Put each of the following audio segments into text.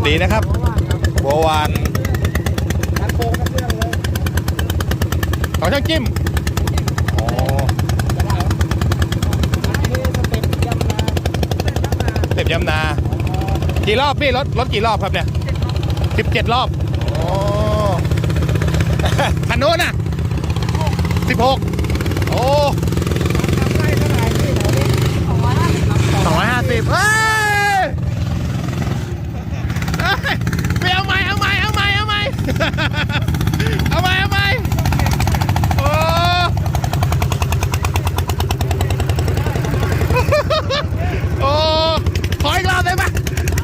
วัสดีนะครับบัววานทันโค้งทั้งเรื่องเลยของช่างจิ้มอ๋อจะได้อันนี้สเต็ปยำนาสเต็ปยำนาเต็มยำนา กี่รอบพี่รถรถกี่รอบครับเนี่ยสิบเจ็ดรอบอ๋อคันโน้นน่ะสิบหกโอ้ทำได้เท่าไหร่ที่แถวนี้สองร้อยห้าสิบครับสองร้อยห้าสิบเฮ้ยเฮ้ยไปเอาใหม่เอาใหม่เอาใหม่เอาใหม่ เอาใหม่เอาใหม่โอ้ โอ้ขออีกรอบได้ปะ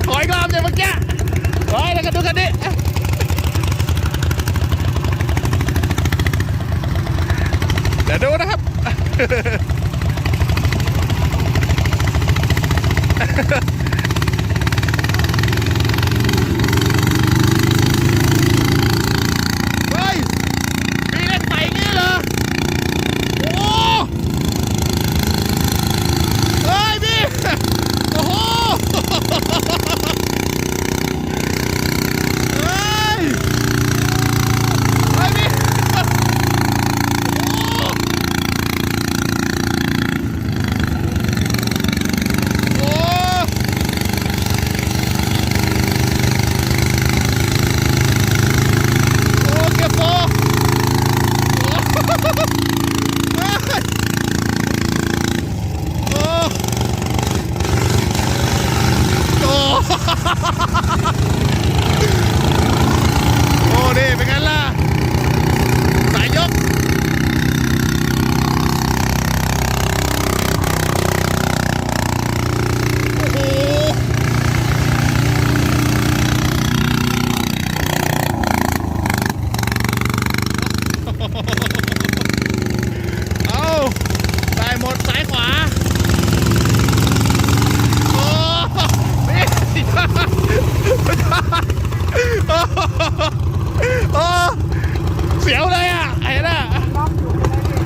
ขออีกรอบเลยเมื่อกี้ ไปแล้วก็ดูกันดิเดี๋ยวดูนะครับเฮ้ยมีเล่นไปอย่างงี้เหรอ โอ้ เฮ้ยพี่ โอ้โห เฮ้ย เฮ้ยพี่ โอ้โอ้โอ้เก็บโฟโอ้เฮ้ยโอ้ โอ้ โอ้นี่เป็นไงล่ะ สายยก โอ้โห เอาได้หมดซ้ายขวา โอ้นี่โอ้โอ้ เสียวเลยอะไอ้น่ะล็อกอยู่ไม่ได้พี่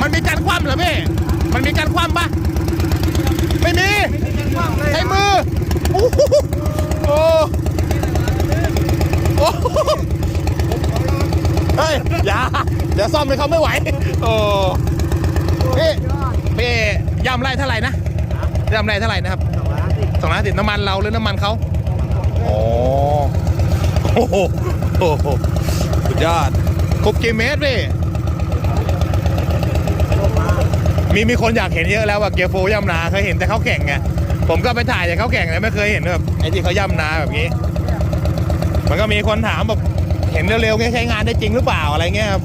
มันมีการคว่ำเหรอพี่ มันมีการคว่ำปะไม่มีใช้มือโอ้โหโอ้โอ้เฮ้ย อย่า เดี๋ยวซ่อมให้เขาไม่ไหว โอ้พี่พี่ยำไรเท่าไหร่นะยำไรเท่าไหร่นะครับสองร้อยห้าสิบสองร้อยสิบน้ำมันเราหรือน้ำมันเขาโอ้ โอ้โหโอ้โหสุดยอดครบกี่เมตรพี่ มีมีคนอยากเห็นเยอะแล้วว่าเกียร์โฟย่ำนาเคยเห็นแต่เขาแข่งไงผมก็ไปถ่ายแต่เขาแข่งแต่ไม่เคยเห็นแบบไอ้ที่เขาย่ำนาแบบนี้ มันก็มีคนถามแบบเห็นเร็วๆเงี้ยใช้งานได้จริงหรือเปล่าอะไรเงี้ยครับ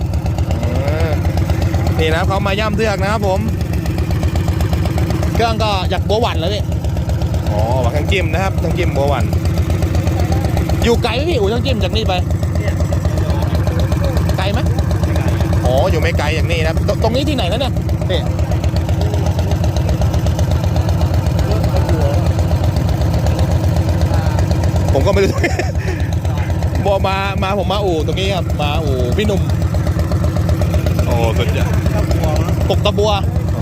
นี่นะเขามาย่ำเทือกนะครับผม เครื่องก็จากบัวหวันแล้วนี่อ๋อว่าทั้งจิ้มนะครับทั้งจิ้มบัวหวัน อยู่ไกลไหมพี่อู๋ทั้งจิ้มจากนี่ไปไกลไหมอ๋ออยู่ไม่ไกลอย่างนี้นะครับตตรงนี้ที่ไหนนะเนี่ยนี่ผมก็ไม่รู้บอมามาผมมาอู่ตรงนี้ครับมาอู่พี่หนุ่มโอ้สุดยอดครับหัวปกตะบัวเ